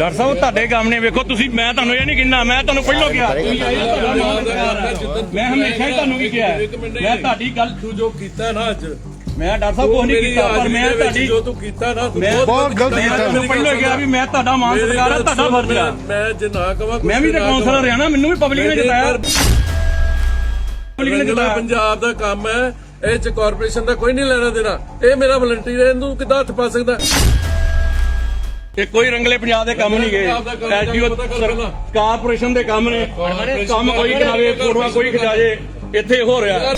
Doctor ਸਾਹਿਬ ਤੁਹਾਡੇ ਕੰਮ ਨੇ ਵੇਖੋ ਤੁਸੀਂ ਮੈਂ ਤੁਹਾਨੂੰ ਇਹ ਨਹੀਂ ਕਿੰਨਾ ਮੈਂ ਤੁਹਾਨੂੰ ਪਹਿਲਾਂ ਕਿਹਾ। ਮੈਂ ਹਮੇਸ਼ਾ ਹੀ ਤੁਹਾਨੂੰ ਵੀ ਕਿਹਾ। ਮੈਂ ਤੁਹਾਡੀ ਗੱਲ ਤੂੰ ਜੋ ਕੀਤਾ ਨਾ ਅੱਜ ਮੈਂ ਡਾਕਟਰ ਸਾਹਿਬ ਕੁਝ ਨਹੀਂ ਕੀਤਾ ਪਰ ਮੈਂ ਤੁਹਾਡੀ ਜੋ ਤੂੰ ਕੀਤਾ ਨਾ ਮੈਂ ਬਹੁਤ ਗਲਤ ਮੈਂ ਕੀਤਾ। ਤੁਹਾਨੂੰ ਪਹਿਲਾਂ ਕਿਹਾ ਵੀ ਮੈਂ ਤੁਹਾਡਾ ਮਾਣ ਸਤਿਕਾਰ ਹੈ ਤੁਹਾਡਾ ਫਰਜ਼ ਆ। ਮੈਂ ਜੇ ਨਾ ਕਵਾਂ ਮੈਂ ਵੀ ਤਾਂ ਕਾਉਂਸਲਰ ਰਿਹਾ ਨਾ ਮੈਨੂੰ ਵੀ ਪਬਲਿਕ ਨੇ ਜਿਤਾਇਆ। ਪਬਲਿਕ ਨੇ ਜਿਤਾਇਆ। ਪੰਜਾਬ ਦਾ ਕੰਮ ਹੈ ਇਹ ਚ ਕਾਰਪੋਰੇਸ਼ਨ ਦਾ ਕੋਈ ਨਹੀਂ ਲੈਣਾ ਦੇਣਾ। ਇਹ ਮੇਰਾ ਵਲੰਟੀਅਰ ਹੈ ਇਹਨੂੰ ਕਿੱਦਾਂ ਹੱਥ ਪਾ ਸਕਦਾ? ਇਹ ਕੋਈ ਰੰਗਲੇ ਪੰਜਾਬ ਦੇ ਕੰਮ ਨਹੀਂ ਗਏ। ਪਹਿਲਾਂ। ਕਾਰਪੋਰੇਸ਼ਨ ਦੇ ਕੰਮ ਨੇ। ਕੰਮ ਕੋਈ ਕਰਾਵੇ ਫੋਟੋਆਂ ਕੋਈ ਖਿਚਾਵੇ ਇੱਥੇ ਹੋ ਰਿਹਾ।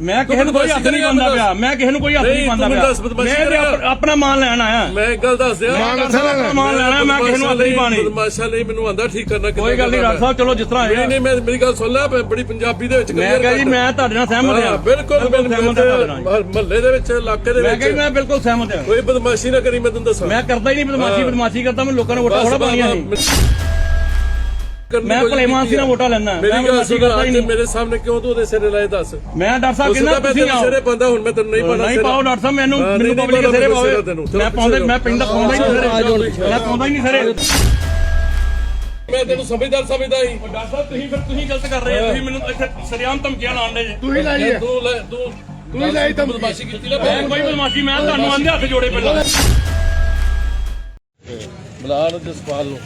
ਮੈਂ ਕਿਸੇ ਨੂੰ ਕੋਈ ਹੱਥ ਨਹੀਂ ਪਾਉਂਦਾ ਪਿਆ। ਮੈਂ ਕਿਸੇ ਨੂੰ ਕੋਈ ਹੱਥ ਨਹੀਂ ਨਹੀਂ, ਪਾਉਂਦਾ ਪਿਆ। ਮੈਂ ਤੇ ਆਪਣਾ ਮਾਨ ਲੈਣ ਆਇਆ। ਮੈਂ ਇੱਕ ਗੱਲ ਦੱਸ ਦਿਆਂ। ਆਪਣਾ ਮਾਨ ਲੈਣਾ ਮੈਂ ਕਿਸੇ ਨੂੰ ਹੱਥ ਨਹੀਂ ਪਾਣੀ। ਬਦਮਾਸ਼ਾ ਲਈ ਮੈਨੂੰ ਆਂਦਾ ਠੀਕ ਕਰਨਾ ਕੋਈ ਗੱਲ ਨਹੀਂ ਡਾਕਟਰ ਸਾਹਿਬ ਚਲੋ ਜਿਸ ਤਰ੍ਹਾਂ ਨਹੀਂ ਹੈ ਨਹੀਂ ਮੈਂ ਮੇਰੀ ਗੱਲ ਸੁਣ ਲੈ ਬੜੀ ਪੰਜਾਬੀ ਦੇ ਵਿੱਚ ਮੈਂ clear ਕਿਹਾ ਜੀ ਕਰ। ਮੈਂ ਤੁਹਾਡੇ ਨਾਲ ਸਹਿਮਤ ਹਾਂ, ਬਿਲਕੁਲ ਸਹਿਮਤ ਹਾਂ। ਮਹੱਲੇ ਦੇ ਵਿੱਚ ਇਲਾਕੇ ਦੇ ਮੈਂ ਵਿੱਚ ਕਿਹਾ ਜੀ ਮੈਂ ਬਿਲਕੁਲ ਸਹਿਮਤ ਹਾਂ। ਕੋਈ ਬਦਮਾਸ਼ੀ ਨਾ ਕਰੀ ਮੈਂ ਤੈਨੂੰ ਦੱਸਾਂ। ਮੈਂ ਕਰਦਾ ਹੀ ਨਹੀਂ ਬਦਮਾਸ਼ੀ। ਬਦਮਾਸ਼ੀ ਕਰਦਾ ਮੈਂ ਲੋਕਾਂ ਨੂੰ ਵੋਟਾਂ ਥੋੜਾ ਪਾਉਣੀਆਂ ਸੀ। ਕਰਨੀ ਮੈਂ ਭਲੇਮਾਨ ਸੀ ਨਾਲ ਵੋਟਾਂ ਲੈਣਾ। ਮੇਰੀ ਗੱਲ ਸੁਣ ਅੱਜ ਮੇਰੇ ਸਾਹਮਣੇ ਕਿਉਂ ਤੂੰ ਉਹਦੇ ਸਿਰੇ ਲਾਏ ਦੱਸ? ਮੈਂ ਡਾਕਟਰ ਸਾਹਿਬ ਕਿੰਨਾ ਤੁਸੀਂ ਆਓ ਸਿਰੇ ਪਾਉਂਦਾ ਹੁਣ ਮੈਂ ਤੈਨੂੰ ਨਹੀਂ ਪਾਣਾ ਨਹੀਂ ਪਾਓ ਡਾਕਟਰ ਸਾਹਿਬ ਮੈਨੂੰ ਮੈਨੂੰ ਪਬਲਿਕ ਸਿਰੇ ਪਾਉਣਾ ਪਾਵੇ। ਮੈਂ ਪਾਉਂਦਾ ਮੈਂ ਪਿੰਡ ਪਾਉਂਦਾ ਹੀ ਨਹੀਂ ਸਿਰੇ। ਮੈਂ ਪਾਉਂਦਾ ਹੀ ਨਹੀਂ ਸਿਰੇ। ਮੈਂ ਤੈਨੂੰ ਸਮਝਦਾਰ ਸਮਝਦਾ ਹੀ ਡਾਕਟਰ ਸਾਹਿਬ ਤੁਸੀਂ ਫਿਰ ਤੁਸੀਂ ਗਲਤ ਕਰ ਰਹੇ ਹੋ। ਤੁਸੀਂ ਮੈਨੂੰ ਇੱਥੇ ਸਰਿਆਮ ਧਮਕੀਆਂ ਲਾਉਣ ਦੇ ਤੂੰ ਹੀ ਲਾਈ ਹੈ। ਤੂੰ ਲੈ ਤੂੰ ਤੂੰ ਹੀ ਲਾਈ ਧਮਕੀ। ਬਦਮਾਸ਼ੀ ਕੀਤੀ ਲੈ ਮੈਂ ਕੋਈ ਬਦਮਾਸ਼ੀ ਮੈਂ ਤੁਹਾਨੂੰ ਆਂਦੇ ਹੱਥ ਜੋੜੇ ਪਹਿਲਾਂ। ਬੁਲਾ ਲਓ ਜਸਪਾਲ ਨੂੰ।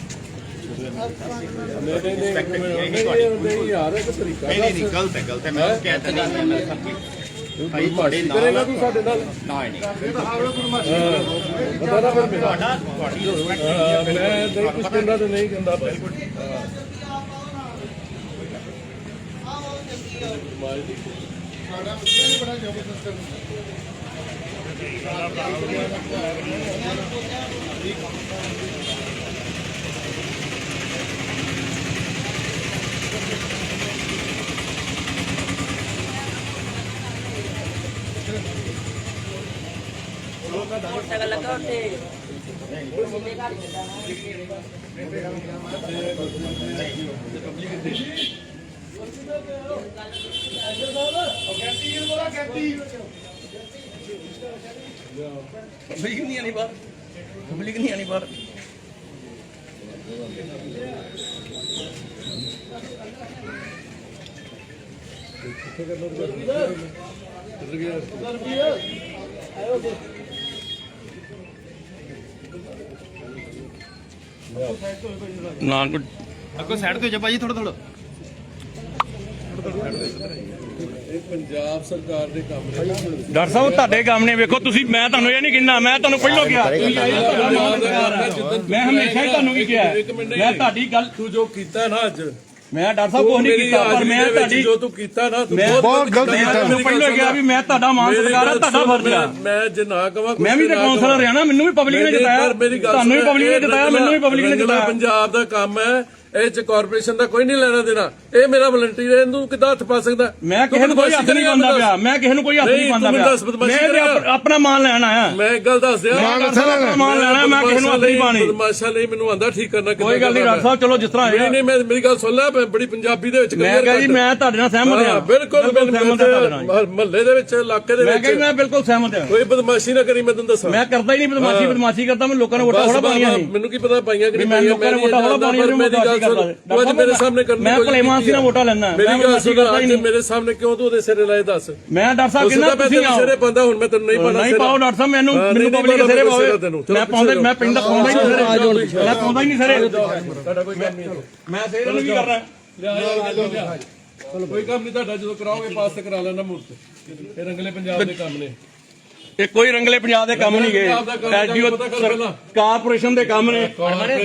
ਨਹੀਂ ਨਹੀਂ ਨਹੀਂ ਯਾਰ ਇਹ ਤਰੀਕਾ ਨਹੀਂ ਨਹੀਂ ਗਲਤ ਹੈ ਗਲਤ ਹੈ ਮੈਂ ਕਹਿ ਤਾ ਨਹੀਂ ਮੈਂ ਸਭ ਕੀ ਭਾਈ ਤੁਹਾਡੇ ਕਰੇਗਾ ਨਾਲ ਤੂੰ ਸਾਡੇ ਨਾਲ ਨਾ ਨਹੀਂ ਪਤਾ ਨਾ ਫਿਰ ਮੇਰਾ ਤੁਹਾਡਾ ਤੁਹਾਡੀ ਰਿਸਪੈਕਟ ਹਾਂ, ਮੈਂ ਨਹੀਂ ਕੁਝ ਕਹਿੰਦਾ ਤੇ ਨਹੀਂ ਕਹਿੰਦਾ ਬਿਲਕੁਲ ਮੋਟਰਸਾਈਕਲ ਲੱਗਾ ਉੱਤੇ ਪਬਲਿਕ ਨਹੀਂ ਆਣੀ ਬਾਹਰ। ਪਬਲਿਕ ਨਹੀਂ ਆਣੀ ਬਾਹਰ। ਨਾ ਕੋਈ ਅੱਗੋਂ ਸਾਈਡ ਤੇ ਹੋ ਜਾ ਭਾਜੀ ਥੋੜਾ ਥੋੜਾ ਇਹ ਪੰਜਾਬ ਸਰਕਾਰ ਦੇ ਕੰਮ ਨੇ। ਡਾਕਟਰ ਸਾਹਿਬ ਤੁਹਾਡੇ ਕੰਮ ਨੇ। ਵੇਖੋ ਤੁਸੀਂ ਮੈਂ ਤੁਹਾਨੂੰ ਇਹ ਨਹੀਂ ਕਿੰਨਾ ਮੈਂ ਤੁਹਾਨੂੰ ਪਹਿਲਾਂ ਕਿਹਾ। ਤੁਸੀਂ ਆਏ ਹੋ, ਤੁਹਾਡਾ ਮਾਣ ਸਤਿਕਾਰ ਹੈ। ਮੈਂ ਹਮੇਸ਼ਾ ਹੀ ਤੁਹਾਨੂੰ ਵੀ ਕਿਹਾ ਹੈ। ਮੈਂ ਤੁਹਾਡੀ ਗੱਲ ਤੂੰ ਜੋ ਕੀਤਾ ਨਾ ਅੱਜ ਮੈਂ ਡਾਕਟਰ ਸਾਹਿਬ ਕੁਝ ਨਹੀਂ ਕੀਤਾ ਪਰ ਮੈਂ ਤੁਹਾਡੀ ਜੋ ਤੂੰ ਕੀਤਾ ਨਾ ਤੂੰ ਬਹੁਤ ਗਲਤ ਕੀਤਾ। ਤੁਹਾਨੂੰ ਪਹਿਲਾਂ ਕਿਹਾ ਵੀ ਮੈਂ ਤੁਹਾਡਾ ਮੇਰੀ ਸਤਿਕਾਰ ਗੱਲ ਤੁਹਾਡਾ ਫਰਜ਼ ਆ। ਮੈਂ- ਜੇ ਨਾ ਕਵਾਂ ਮੈਂ ਵੀ ਤਾਂ ਕਾਉਂਸਲਰ ਰਿਹਾ ਨਾ ਮੈਨੂੰ ਵੀ ਪਬਲਿਕ ਨੇ ਜਿਤਾਇਆ। ਤੁਹਾਨੂੰ ਵੀ ਪਬਲਿਕ ਨੇ ਜਿਤਾਇਆ ਮੈਨੂੰ ਵੀ ਪਬਲਿਕ ਨੇ ਜਿਤਾਇਆ। ਪੰਜਾਬ ਦਾ ਕੰਮ ਹੈ। ਇਹ ਚ ਕਾਰਪੋਰੇਸ਼ਨ ਦਾ ਕੋਈ ਨਹੀਂ ਲੈਣਾ ਦੇਣਾ। ਇਹ ਮੇਰਾ ਵਲੰਟੀਅਰ ਹੈ ਇਹਨੂੰ ਕਿੱਦਾਂ ਹੱਥ ਪਾ ਸਕਦਾ? ਮੈਂ ਕਿਸੇ ਨੂੰ ਕੋਈ ਹੱਥ ਨਹੀਂ ਪਾਉਂਦਾ ਪਿਆ। ਮੈਂ ਕਿਸੇ ਨੂੰ ਕੋਈ ਹੱਥ ਨਹੀਂ ਨਹੀਂ, ਪਾਉਂਦਾ ਪਿਆ ਮੈਨੂੰ ਦੱਸ ਬਦਮਾਸ਼ੀ ਮੈਂ ਆਪਣਾ ਮਾਨ ਲੈਣ ਆਇਆ। ਮੈਂ ਇੱਕ ਗੱਲ ਦੱਸ ਦਿਆਂ। ਮਾਨ ਲੈਣਾ ਮੈਂ ਕਿਸੇ ਨੂੰ ਹੱਥ ਨਹੀਂ ਪਾਣੀ ਬਦਮਾਸ਼ਾ ਲਈ ਮੈਨੂੰ ਆਂਦਾ ਠੀਕ ਕਰਨਾ ਕਿੱਦਾਂ ਕੋਈ ਗੱਲ ਨਹੀਂ। ਡਾਕਟਰ ਸਾਹਿਬ ਚਲੋ ਜਿਸ ਤਰ੍ਹਾਂ ਨਹੀਂ ਹੈ ਨਹੀਂ ਮੈਂ ਮੇਰੀ ਗੱਲ ਸੁਣ ਲੈ ਮੈਂ ਬੜੀ ਪੰਜਾਬੀ ਦੇ ਵਿੱਚ ਮੈਂ clear ਕਿਹਾ ਜੀ ਕਰ। ਮੈਂ ਤੁਹਾਡੇ ਨਾਲ ਸਹਿਮਤ ਹਾਂ, ਬਿਲਕੁਲ ਸਹਿਮਤ ਹਾਂ। ਮਹੱਲੇ ਦੇ ਵਿੱਚ ਇਲਾਕੇ ਦੇ ਮੈਂ ਕਿਹਾ ਜੀ ਵਿੱਚ ਮੈਂ ਬਿਲਕੁਲ ਸਹਿਮਤ ਹਾਂ। ਕੋਈ ਬਦਮਾਸ਼ੀ ਨਾ ਕਰੀ ਮੈਂ ਤੈਨੂੰ ਦੱਸਾਂ। ਮੈਂ ਕਰਦਾ ਹੀ ਨਹੀਂ ਬਦਮਾਸ਼ੀ ਬਦਮਾਸ਼ੀ ਕਰਦਾ ਮੈਂ ਲੋਕਾਂ ਨੂੰ ਵੋਟਾਂ ਥੋੜਾ ਪਾਉਣੀਆਂ ਸੀ। ਮੈਨੂੰ ਕੀ ਪਤਾ ਪਾਈਆਂ ਕਿ ਨਹੀਂ ਮੈਂ ਪਾਈਆਂ ਲੋਕਾਂ ਨੂੰ ਵੋਟਾਂ ਥੋੜਾ ਪਾਉਣੀਆਂ ਸੀ ਮੇਰੀ ਗੱਲ ਸੁਣ ਤੂੰ ਅੱਜ ਮੇਰੇ ਸਾਹਮਣੇ ਕਰਨੀ ਮੈਂ ਕੋਈ ਭਲੇਮਾਨ ਸੀ ਨਾਲ ਵੋਟਾਂ ਲੈਣਾ ਮੇਰੀ ਗੱਲ ਸੁਣ ਕਰਦਾ ਹੀ ਅੱਜ ਨਹੀਂ। ਮੇਰੇ ਸਾਹਮਣੇ ਕਿਉਂ ਤੂੰ ਉਹਦੇ ਸਿਰੇ ਲਾਏ ਦੱਸ? ਮੈਂ ਡਾਕਟਰ ਸਾਹਿਬ ਉਸ ਕਿੰਨਾ ਦਾ ਮੈਂ ਤੁਸੀਂ ਤੈਨੂੰ ਆਓ। ਸਿਰੇ ਪਾਉਂਦਾ ਹੁਣ ਮੈਂ ਤੈਨੂੰ ਨਹੀਂ ਪਾਣਾ ਨਹੀਂ ਪਾਓ ਡਾਕਟਰ ਸਾਹਿਬ ਮੈਨੂੰ ਹਾਂ, ਮੈਨੂੰ ਨਹੀਂ, ਪਬਲਿਕ ਨਹੀਂ ਸਿਰੇ ਪਾਉਣਾ ਪਾਵੇ। ਤੈਨੂੰ। ਚਲੋ ਮੈਂ ਪਾਉਂਦਾ ਮੈਂ ਪਿੰਡ ਪਾਉਂਦਾ ਹੀ ਨਹੀਂ ਸਿਰੇ। ਮੈਂ ਪਾਉਂਦਾ ਹੀ ਨਹੀਂ ਸਿਰੇ। ਤੁਹਾਡਾ ਕੋਈ ਕੰਮ ਨਹੀਂ ਹੈ। ਮੈਂ ਸਿਰੇ ਨੂੰ ਕੀ ਕਰਨਾ? ਚਲੋ ਕੋਈ ਕੰਮ ਨਹੀਂ ਤੁਹਾਡਾ ਜਦੋਂ ਕਰਾਓਗੇ ਪਾਸ ਤੇ ਕਰਾ ਲੈਣਾ ਮੂਰਤ ਇਹ ਰੰਗਲੇ ਪੰਜਾਬ ਦੇ ਕੰਮ ਨੇ। ਇਹ ਕੋਈ ਰੰਗਲੇ ਪੰਜਾਬ ਦੇ ਕੰਮ ਨਹੀਂ ਗਏ। ਐਜੀਓ। ਕਾਰਪੋਰੇਸ਼ਨ ਦੇ ਕੰਮ ਨੇ।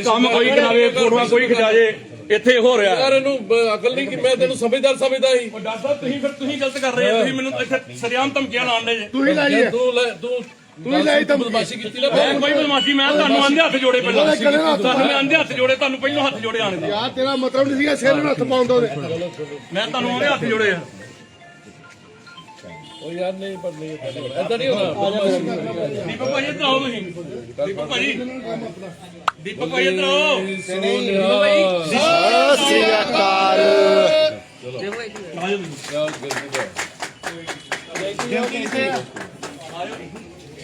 ਕੰਮ ਕੋਈ ਕਰਾਵੇ ਫੋਟੋਆਂ ਕੋਈ ਖਿਚਾਵੇ ਇੱਥੇ ਹੋ ਰਿਹਾ। ਯਾਰ ਇਹਨੂੰ ਅਕਲ ਨਹੀਂ ਕਿ ਮੈਂ ਤੈਨੂੰ ਸਮਝਦਾਰ ਸਮਝਦਾ ਹੀ ਡਾਕਟਰ ਸਾਹਿਬ ਤੁਸੀਂ ਫਿਰ ਤੁਸੀਂ ਗਲਤ ਕਰ ਰਹੇ ਹੋ। ਤੁਸੀਂ ਮੈਨੂੰ ਇੱਥੇ ਸਰਿਆਮ ਧਮਕੀਆਂ ਲਾਉਣ ਦੇ ਜੇ। ਤੂੰ ਹੀ ਲਾਈ ਤੂੰ ਲੈ ਤੂੰ ਤੂੰ ਹੀ ਲਾਈ ਧਮਕੀ। ਬਦਮਾਸ਼ੀ ਕੀਤੀ ਲੈ ਮੈਂ ਕੋਈ ਬਦਮਾਸ਼ੀ ਮੈਂ ਤੁਹਾਨੂੰ ਆਂਦੇ ਹੱਥ ਜੋੜੇ ਪਹਿਲਾਂ। ਤੁਹਾਨੂੰ ਮੈਂ ਆਂਦੇ ਹੱਥ ਜੋੜੇ ਤੁਹਾਨੂੰ ਪਹਿਲਾਂ ਹੱਥ ਜੋੜੇ ਆਣੇ ਯਾਰ ਤੇਰਾ ਮਤਲਬ ਨਹੀਂ ਸੀਗਾ ਸਿਰ ਨੂੰ ਹੱਥ ਪਾਉਂਦਾ ਉਹਦੇ। ਮੈਂ ਤੁਹਾਨੂੰ ਆਂਦੇ ਹੱਥ ਜੋੜੇ ਆ। ਉਹ ਯਾਰ ਨਹੀਂ ਪਰ ਨਹੀਂ ਐਦਾਂ ਨਹੀਂ। ਹੋਣਾ। ਦੀਪਕ ਭਾਈ ਇੱਧਰ ਆਓ ਤੁਸੀਂ। ਦੀਪਕ ਭਾਈ। ਦੀਪਕ ਭਾਈ ਇੱਧਰ ਆਓ।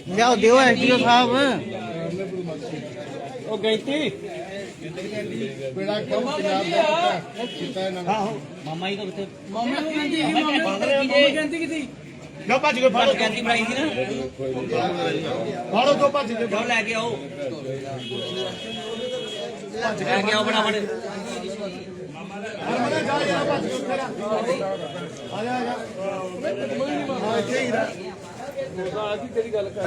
ਲਿਆਓ ਦਿਓ ਐਸਡੀਓ ਸਾਹਿਬ। ਉਹ ਗੈਂਤੀ ਬੇੜਾ ਕੰਮ ਪੰਜਾਬ ਦਾ ਕੀਤਾ ਇਹਨਾਂ ਨੇ ਮਾਮਾ ਹੀ ਤਾਂ ਕਿੱਥੇ ਲਓ ਭੱਜ ਕੇ ਫੜੋ। ਕਹਿੰਦੀ ਬਣਾਈ ਸੀ ਨਾ। ਫੜੋ ਦੋ ਭੱਜ ਕੇ। ਜਾਓ ਲੈ ਕੇ ਆਓ। ਲੈ ਕੇ ਆਓ ਬਣਾ ਬਣੇ ਹਰਮਨ ਜਾ ਜਾ ਭੱਜ ਕੇ ਉੱਥੇ। ਆ ਜਾ ਆ ਜਾ। ਹਾਂ ਇੱਥੇ ਹੀ ਰਹਿ।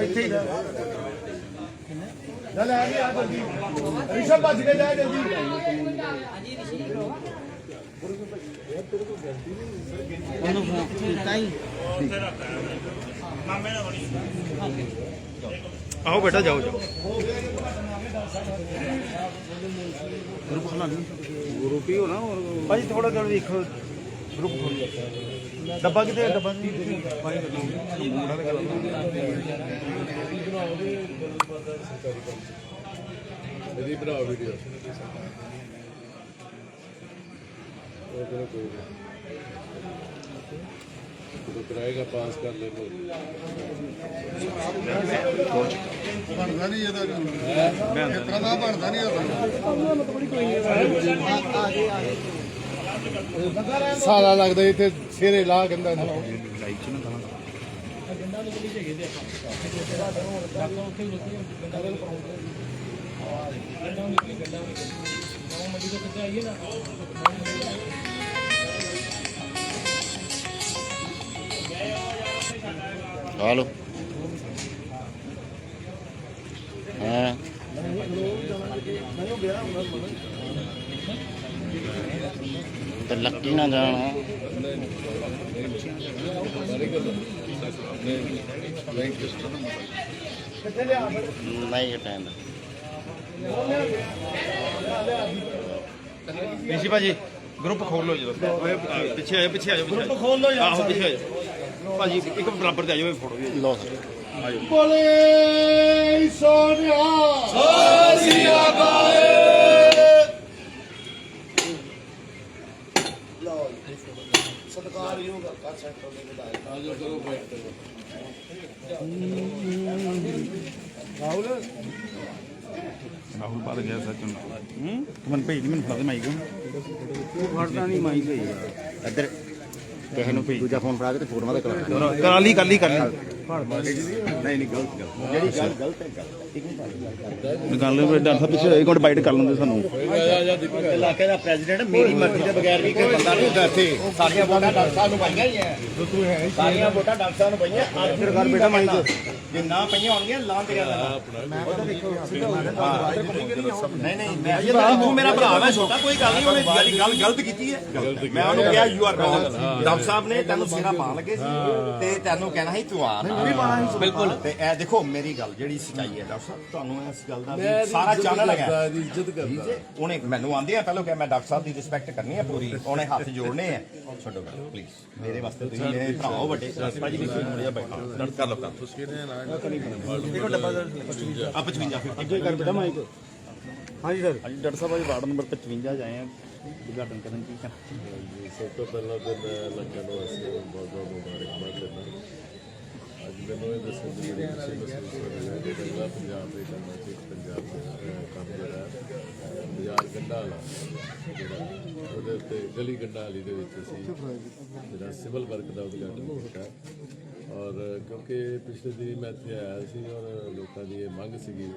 ਇੱਥੇ ਹੀ ਰਹਿ। ਚੱਲ ਆ ਗਿਆ ਜਲਦੀ। ਰਿਸ਼ਾ ਭੱਜ ਕੇ ਜਾ ਜਲਦੀ। ਉਹਨੂੰ ਫੋਨ ਕੀਤਾ ਹੀ ਆਓ ਬੇਟਾ ਜਾਓ ਜਾਓ। ਗਰੁੱਪ ਹੀ ਹੋਣਾ ਭਾਜੀ ਥੋੜਾ ਜਿਹਾ ਵੇਖੋ ਗਰੁੱਪ ਥੋੜੀ ਡੱਬਾ ਕਿਤੇ ਡੱਬਾ ਨਹੀਂ ਭਾਈ ਮੁੰਡਾ ਦੇ ਮੇਰੀ ਬਣਾਓ ਵੀਡੀਓ। ਉਹ ਚਲੋ ਕੋਈ ਨਹੀਂ ਜਦੋਂ ਕਰਾਏਗਾ ਪਾਸ ਕਰ ਲੈ ਲੋ ਬਣਦਾ ਨਹੀਂ ਇਹਦਾ ਇਸ ਤਰ੍ਹਾਂ ਦਾ ਬਣਦਾ ਨਹੀਂ ਇਹਦਾ ਸਾਲਾ ਲੱਗਦਾ ਇੱਥੇ ਸਿਰੇ ਲਾ ਕਹਿੰਦਾ ਹਾਲੋ ਹਾਂ ਤੇ ਲੱਕੀ ਨਾ। ਜਾਣਾ ਨਹੀਂ હાલો હા તો લકી ના જાણો નહીં ટાઈમ ਪੀਸੀ ਭਾਜੀ ਗਰੁੱਪ ਖੋਲ ਲਓ ਜਦੋਂ ਪਿੱਛੇ ਆਇਓ ਪਿੱਛੇ ਆਇਓ ਗਰੁੱਪ ਖੋਲ ਲਓ ਯਾਰ ਆਹੋ ਪਿੱਛੇ ਆਇਓ। ਭਾਜੀ ਇੱਕ ਬਰਾਬਰ ਤੇ ਆਇਓ ਫੋਟੋ ਵੀ ਲੋ ਬੋਲੇ ਸੋਨਿਆ ਰਾਹੁਲ। ਬਾਦ ਗਿਆ ਸੱਚ ਨੂੰ। ਹੂੰ? ਤੂੰ ਮੈਨੂੰ ਭੇਜ ਦੀ ਮੈਨੂੰ ਫੜਾ ਦੇ ਮਾਈਕ। ਉਹ ਫੜਦਾ ਨਹੀਂ ਮਾਈਕ। ਇੱਧਰ। ਕਿਸੇ ਨੂੰ ਦੂਜਾ ਫੋਨ ਫੜਾ ਕੇ ਤੇ ਫੋਟੋਆਂ ਦਾ ਕਰਾ ਕਰਾ ਲਈ ਕਰ ਲਈ ਕਰ ਲਈ। ਨਹੀਂ ਨਹੀਂ ਗਲਤ ਗੱਲ ਜਿਹੜੀ ਗੱਲ ਗਲਤ ਹੈ ਗੱਲ ਗੱਲ ਡਾਕਟਰ ਸਾਹਿਬ ਪਿੱਛੇ ਇੱਕ ਮਿੰਟ ਬਾਈਟ ਕਰ ਲੈਂਦੇ ਸਾਨੂੰ। ਇਲਾਕੇ ਦਾ ਪ੍ਰੈਜ਼ੀਡੈਂਟ, ਮੇਰੀ ਮਰਜ਼ੀ ਦੇ ਬਗੈਰ ਵੀ ਕੋਈ ਬੰਦਾ ਨਹੀਂ ਹੁੰਦਾ ਇੱਥੇ। ਸਾਰੀਆਂ ਵੋਟਾਂ ਡਾਕਟਰ ਸਾਹਿਬ ਨੂੰ ਪਾਈਆਂ ਹੀ ਹੈ ਸਾਰੀਆਂ ਵੋਟਾਂ ਡਾਕਟਰ ਸਾਹਿਬ ਨੂੰ ਪਈਆਂ। ਆਖਿਰ ਕਰ ਬੇਟਾ ਮਾਈਕ ਜੇ ਨਾ ਪਈਆਂ ਹੋਣਗੀਆਂ, ਲਾਂ ਤੇ ਗੱਲ ਨਹੀਂ ਨਹੀਂ, ਮੈਂ ਤੂੰ ਮੇਰਾ ਭਰਾ ਹੈ ਛੋਟਾ, ਕੋਈ ਗੱਲ ਨਹੀਂ, ਉਹਨੇ ਗੱਲ ਗੱਲ ਗਲਤ ਕੀਤੀ ਹੈ ਮੈਂ ਉਹਨੂੰ ਕਿਹਾ ਯੂ ਆਰ ਰੋਂਗ ਡਾਕਟਰ ਸਾਹਿਬ ਨੇ ਤੈਨੂੰ ਸਿਰਾ ਪਾਣ ਲੱਗੇ ਸੀ ਤੇ ਤੈਨੂੰ ਕਹਿਣਾ ਸੀ, ਤੂੰ ਆ ਨਾ ਬਿਲਕੁਲ। ਤੇ ਇਹ ਦੇਖੋ ਮੇਰੀ ਗੱਲ ਜਿਹੜੀ ਸਚਾਈ ਹੈ ਡਾਕਟਰ ਸਾਹਿਬ ਤੁਹਾਨੂੰ ਇਸ ਗੱਲ ਦਾ ਵੀ ਸਾਰਾ ਚਾਨਣ ਲਗਾ ਦੀ ਇੱਜ਼ਤ ਕਰਦਾ। ਉਹਨੇ ਮੈਨੂੰ ਆਂਦੇ ਆ ਪਹਿਲਾਂ ਕਿ ਮੈਂ ਡਾਕਟਰ ਸਾਹਿਬ ਦੀ ਰਿਸਪੈਕਟ ਕਰਨੀ ਹੈ ਪੂਰੀ ਉਹਨੇ ਹੱਥ ਜੋੜਨੇ ਆ। ਛੱਡੋ ਗੱਲ ਪਲੀਜ਼ ਮੇਰੇ ਵਾਸਤੇ ਤੁਸੀਂ ਮੇਰੇ ਭਰਾਓ ਵੱਡੇ ਭਾਜੀ ਵੀ ਕੋਈ ਮੁੜਿਆ ਬੈਠਾ। ਲੜ ਕਰ ਲਓ ਕੰਮ। ਦੇਖੋ ਡੱਬਾ ਆ 55 ਅੱਗੇ ਕਰ ਬੇਟਾ ਮਾਈਕ ਹਾਂਜੀ ਸਰ ਹਾਂਜੀ ਡਾਕਟਰ ਸਾਹਿਬ ਅੱਜ ਵਾਰਡ ਨੰਬਰ 55 ਚ ਆਏ ਆ। ਉਦਘਾਟਨ ਕਰਨ ਕੀ ਕਰ ਸਭ ਤੋਂ ਪਹਿਲਾਂ ਤਾਂ ਮੈਂ ਲੱਗਾ ਨੂੰ ਅਸੀਂ ਬਹੁਤ ਬਹੁਤ ਮੁਬਾਰਕਬਾਦ ਦਿੰਦਾ। ਅੱਜ ਮੈਨੂੰ ਇਹ ਦੱਸਣ ਦੀ ਬੜੀ ਖੁਸ਼ੀ ਮਹਿਸੂਸ ਹੋ ਰਹੀ ਹੈ ਕਿ ਅਗਲਾ ਪੰਜਾਬ ਦੇ ਕੰਮਾਂ 'ਚ ਇੱਕ ਪੰਜਾਬ ਦਾ ਕੰਮ ਜਿਹੜਾ ਹੈ, ਬਾਜ਼ਾਰ ਗੰਡਾ ਵਾਲਾ ਜਿਹੜਾ ਉਹਦੇ ਉੱਤੇ ਗਲੀ ਗੰਡਾ ਦੇ ਵਿੱਚ ਅਸੀਂ ਜਿਹੜਾ ਸਿਵਲ ਵਰਕ ਦਾ ਉਦਘਾਟਨ ਕੀਤਾ ਔਰ ਕਿਉਂਕਿ ਪਿਛਲੇ ਦਿਨੀ ਮੈਂ ਇੱਥੇ ਆਇਆ ਸੀ ਔਰ ਲੋਕਾਂ ਦੀ ਇਹ ਮੰਗ ਸੀਗੀ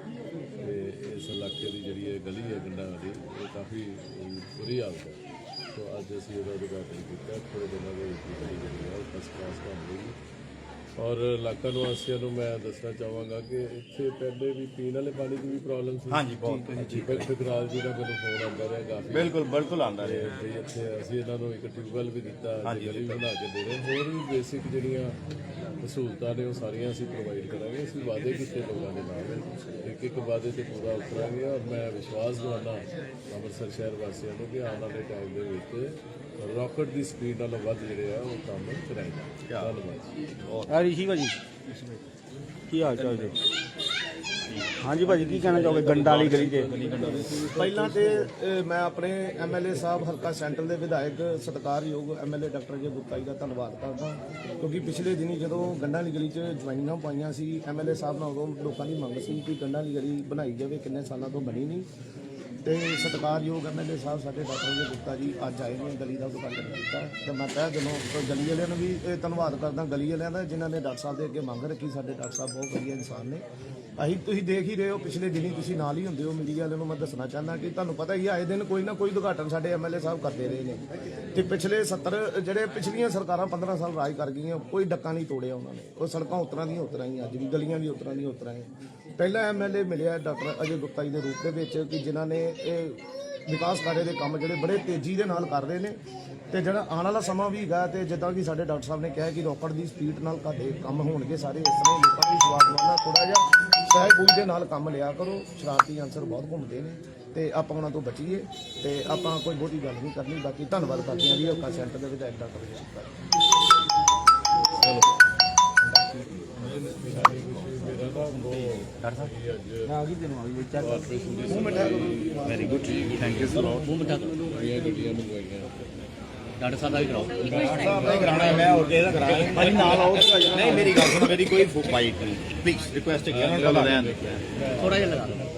ਕਿ ਇਸ ਇਲਾਕੇ ਦੀ ਜਿਹੜੀ ਇਹ ਗਲੀ ਹੈ ਗੰਡਾ ਵਾਲੀ ਇਹ ਕਾਫੀ ਅਹ, ਬੁਰੀ ਹਾਲਤ ਹੈ। ਸੋ ਅੱਜ ਅਸੀਂ ਉਹਦਾ ਉਦਘਾਟਨ ਕੀਤਾ ਥੋੜੇ ਦਿਨਾਂ ਦੇ ਵਿੱਚ ਹੀ ਜਿਹੜੀ ਜਿਹੜੀ ਹੈ ਉਹ ਫਸਟ ਕਲਾਸ ਕੰਮ ਗਈ। ਔਰ ਇਲਾਕਾ ਨਿਵਾਸੀਆਂ ਨੂੰ ਮੈਂ ਦੱਸਣਾ ਚਾਹਾਂਗਾ ਕਿ ਇੱਥੇ ਪਹਿਲੇ ਵੀ ਪੀਣ ਵਾਲੇ ਪਾਣੀ ਦੀ ਵੀ ਪ੍ਰੋਬਲਮ ਸੀ। ਹਾਂਜੀ, ਬਹੁਤ। ਦੀਪਕ ਠਕਰਾਲ ਜੀ ਦਾ ਮੈਨੂੰ ਫੋਨ ਆਉਂਦਾ ਰਿਹਾ ਕਾਫੀ। ਬਿਲਕੁਲ ਬਿਲਕੁਲ ਆਂਦਾ ਤੇ ਵੀ ਇੱਥੇ ਅਸੀਂ ਇਹਨਾਂ ਨੂੰ ਇੱਕ ਟਿਊਬਵੈਲ ਵੀ ਦਿੱਤਾ ਤੇ ਵੀ ਬਣਾ ਕੇ ਦੇ ਰਹੇ ਹੋਰ ਵੀ ਬੇਸਿਕ ਜਿਹੜੀਆਂ ਸਹੂਲਤਾਂ ਨੇ ਉਹ ਸਾਰੀਆਂ ਅਸੀਂ ਪ੍ਰੋਵਾਈਡ ਕਰਾਂਗੇ। ਅਸੀਂ ਵਾਅਦੇ ਕੀਤੇ ਲੋਕਾਂ ਦੇ ਨਾਲ। ਇੱਕ ਇੱਕ ਵਾਅਦੇ ਤੇ ਪੂਰਾ ਉਤਰਾਂਗੇ। ਔਰ ਮੈਂ ਵਿਸ਼ਵਾਸ ਦਿਵਾਉਣਾ ਅੰਮ੍ਰਿਤਸਰ ਸ਼ਹਿਰ ਵਾਸੀਆਂ ਨੂੰ ਕਿ ਆਉਣ ਵਾਲੇ ਟਾਈਮ ਦੇ ਵਿੱਚ ਰਾਕਟ ਦੀ ਸਪੀਡ ਨਾਲੋਂ ਵੱਧ ਜਿਹੜੇ ਆ ਉਹ ਕੰਮ ਕਰਾਏਗਾ ਧੰਨਵਾਦ। ਆ ਰਿਸ਼ੀ ਭਾਜੀ। ਕੀ ਹਾਲ ਚਾਲ ਜੀ? ਹਾਂਜੀ ਭਾਜੀ ਕੀ ਕਹਿਣਾ ਚਾਹੋਗੇ ਗੰਡਾ ਵਾਲੀ ਗਲੀ 'ਚ ਪਹਿਲਾਂ ਤੇ ਅਹ, ਮੈਂ ਆਪਣੇ ਐਮਐਲਏ ਸਾਹਿਬ ਹਲਕਾ ਸੈਂਟਰ ਦੇ ਵਿਧਾਇਕ ਸਤਿਕਾਰਯੋਗ ਐਮਐਲਏ ਡਾਕਟਰ ਜੇ ਗੁਪਤਾ ਜੀ ਦਾ ਧੰਨਵਾਦ ਕਰਦਾ ਕਿਉਂਕਿ ਪਿਛਲੇ ਦਿਨੀ ਜਦੋਂ ਗੰਡਾ ਵਾਲੀ ਗਲੀ 'ਚ ਜੁਆਇਨਿੰਗਾਂ ਪਾਈਆਂ ਸੀ ਐਮਐਲਏ ਸਾਹਿਬ ਨਾਲ ਉਦੋਂ ਲੋਕਾਂ ਦੀ ਮੰਗ ਸੀ ਕਿ ਗੰਡਾ ਵਾਲੀ ਗਲੀ ਬਣਾਈ ਜਾਵੇ ਕਿੰਨੇ ਸਾਲਾਂ ਤੋਂ ਬਣੀ ਨਹੀਂ। ਤੇ ਸਤਿਕਾਰਯੋਗ ਐਮਐਲਏ ਸਾਹਿਬ ਸਾਡੇ ਡਾਕਟਰ ਜੀ ਗੁਪਤਾ ਜੀ ਅੱਜ ਆਏ ਨੇ ਗਲੀ ਦਾ ਉਦਘਾਟਨ ਕੀਤਾ ਤੇ ਮੈਂ ਤਹਿ ਦਿਲੋਂ ਗਲੀ ਵਾਲਿਆਂ ਨੂੰ ਵੀ, ਇਹ ਧੰਨਵਾਦ ਕਰਦਾ ਗਲੀ ਵਾਲਿਆਂ ਦਾ, ਜਿਨ੍ਹਾਂ ਨੇ ਡਾਕਟਰ ਸਾਹਿਬ ਦੇ ਅੱਗੇ ਮੰਗ ਰੱਖੀ। ਸਾਡੇ ਡਾਕਟਰ ਸਾਹਿਬ ਬਹੁਤ ਵਧੀਆ ਇਨਸਾਨ ਨੇ। ਅਸੀਂ ਤੁਸੀਂ ਦੇਖ ਹੀ ਰਹੇ ਹੋ, ਪਿਛਲੇ ਦਿਨੀ ਤੁਸੀਂ ਨਾਲ ਹੀ ਹੁੰਦੇ ਹੋ ਮੀਡੀਆ ਵਾਲਿਆਂ ਨੂੰ। ਮੈਂ ਦੱਸਣਾ ਚਾਹੁੰਦਾ ਕਿ ਤੁਹਾਨੂੰ ਪਤਾ ਹੀ ਆਏ ਦਿਨ ਕੋਈ ਨਾ ਕੋਈ ਉਦਘਾਟਨ ਸਾਡੇ ਐਮਐਲਏ ਸਾਹਿਬ ਕਰਦੇ ਰਹੇ ਨੇ। ਤੇ ਪਿਛਲੇ 70 ਜਿਹੜੇ ਪਿਛਲੀਆਂ ਸਰਕਾਰਾਂ 15 ਸਾਲ ਰਾਜ ਕਰ ਗਈਆਂ, ਕੋਈ ਡੱਕਾ ਨਹੀਂ ਤੋੜਿਆ ਉਹਨਾਂ ਨੇ। ਉਹ ਸੜਕਾਂ ਉਤਰਾਂ ਦੀਆਂ ਉਤਰਾਂ ਹੀ ਅੱਜ ਵੀ ਗਲੀਆਂ ਵੀ ਉਤਰਾਂ ਦੀਆਂ ਉਤਰਾਂ ਹੀ ਪਹਿਲਾ ਐਮਐਲਏ ਮਿਲਿਆ ਡਾਕਟਰ ਅਜੇ ਗੁਪਤਾ ਜੀ ਦੇ ਰੂਪ ਦੇ ਵਿੱਚ ਕਿ ਜਿਨ੍ਹਾਂ ਨੇ ਇਹ ਵਿਕਾਸ ਕਾਰਜ ਦੇ ਕੰਮ ਜਿਹੜੇ ਬੜੇ ਤੇਜ਼ੀ ਦੇ ਨਾਲ ਕਰ ਰਹੇ ਨੇ ਤੇ ਜਿਹੜਾ ਆਉਣ ਵਾਲਾ ਸਮਾਂ ਵੀ ਹੈਗਾ ਤੇ ਜਿੱਦਾਂ ਕਿ ਸਾਡੇ ਡਾਕਟਰ ਸਾਹਿਬ ਨੇ ਕਿਹਾ ਕਿ ਰੋਕੜ ਦੀ ਸਪੀਡ ਨਾਲ ਤੁਹਾਡੇ ਕੰਮ ਹੋਣਗੇ ਸਾਰੇ ਇਸ ਤਰ੍ਹਾਂ ਲੋਕਾਂ ਦੀ ਸਵਾਦ ਮੰਨਣਾ ਥੋੜਾ ਜਿਹਾ ਸਹਿ ਦੇ ਨਾਲ ਕੰਮ ਲਿਆ ਕਰੋ। ਸ਼ਰਾਰਤੀ ਅਨਸਰ ਬਹੁਤ ਘੁੰਮਦੇ ਨੇ ਤੇ ਆਪਾਂ ਉਹਨਾਂ ਤੋਂ ਬਚੀਏ ਤੇ ਆਪਾਂ ਕੋਈ ਬਹੁਤੀ ਗੱਲ ਨਹੀਂ ਕਰਨੀ। ਬਾਕੀ ਧੰਨਵਾਦ ਕਰਦੇ ਹਾਂ ਵੀ ਹਲਕਾ ਸੈਂਟਰ ਦੇ ਵਿਧਾਇਕ ਡਾਕਟਰ ਜੀ ਦਾ ਭਾਈ ਨਾਲ ਆਓ ਨਹੀਂ ਮੇਰੀ ਗੱਲ ਸੁਣੋ ਮੇਰੀ ਕੋਈ ਬਾਈਟ ਨਹੀਂ ਪਲੀਜ਼ ਰਿਕੁਐਸਟ ਹੈ ਕਿ ਗੱਲ ਰਹਿਣ ਥੋੜਾ ਜਿਹਾ ਲਗਾ ਲਓ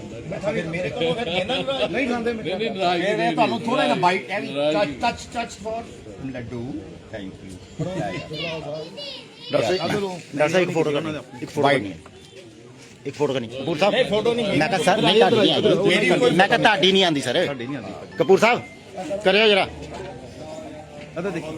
ਮੇਰੇ ਕੋਲ ਫਿਰ ਇਹਨਾਂ ਨੂੰ ਨਹੀਂ ਖਾਂਦੇ ਮੈਂ ਇਹ ਤੁਹਾਨੂੰ ਥੋੜਾ ਜਿਹਾ ਬਾਈਟ ਹੈ ਟੱਚ ਟੱਚ ਟੱਚ ਫॉर ਲੱਡੂ ਥੈਂਕ ਯੂ ਡਾਕਟਰ ਸਾਹਿਬ ਇੱਕ ਫੋਟੋ ਕਰਨੀ ਇੱਕ ਫੋਟੋ ਕਰਨੀ ਇੱਕ ਫੋਟੋ ਕਰਨੀ ਕਪੂਰ ਸਾਹਿਬ ਨਹੀਂ ਫੋਟੋ ਨਹੀਂ ਮੈਂ ਕਿਹਾ ਸਰ ਨਹੀਂ ਤੁਹਾਡੀ ਨਹੀਂ ਆਉਂਦੀ। ਮੈਂ ਕਿਹਾ ਤੁਹਾਡੀ ਨਹੀਂ ਆਉਂਦੀ ਸਰ। ਤੁਹਾਡੀ ਨਹੀਂ ਆਉਂਦੀ। ਕਪੂਰ ਸਾਹਿਬ ਕਰਿਓ ਜਰਾ। ਅਦਾ ਦੇਖੀ।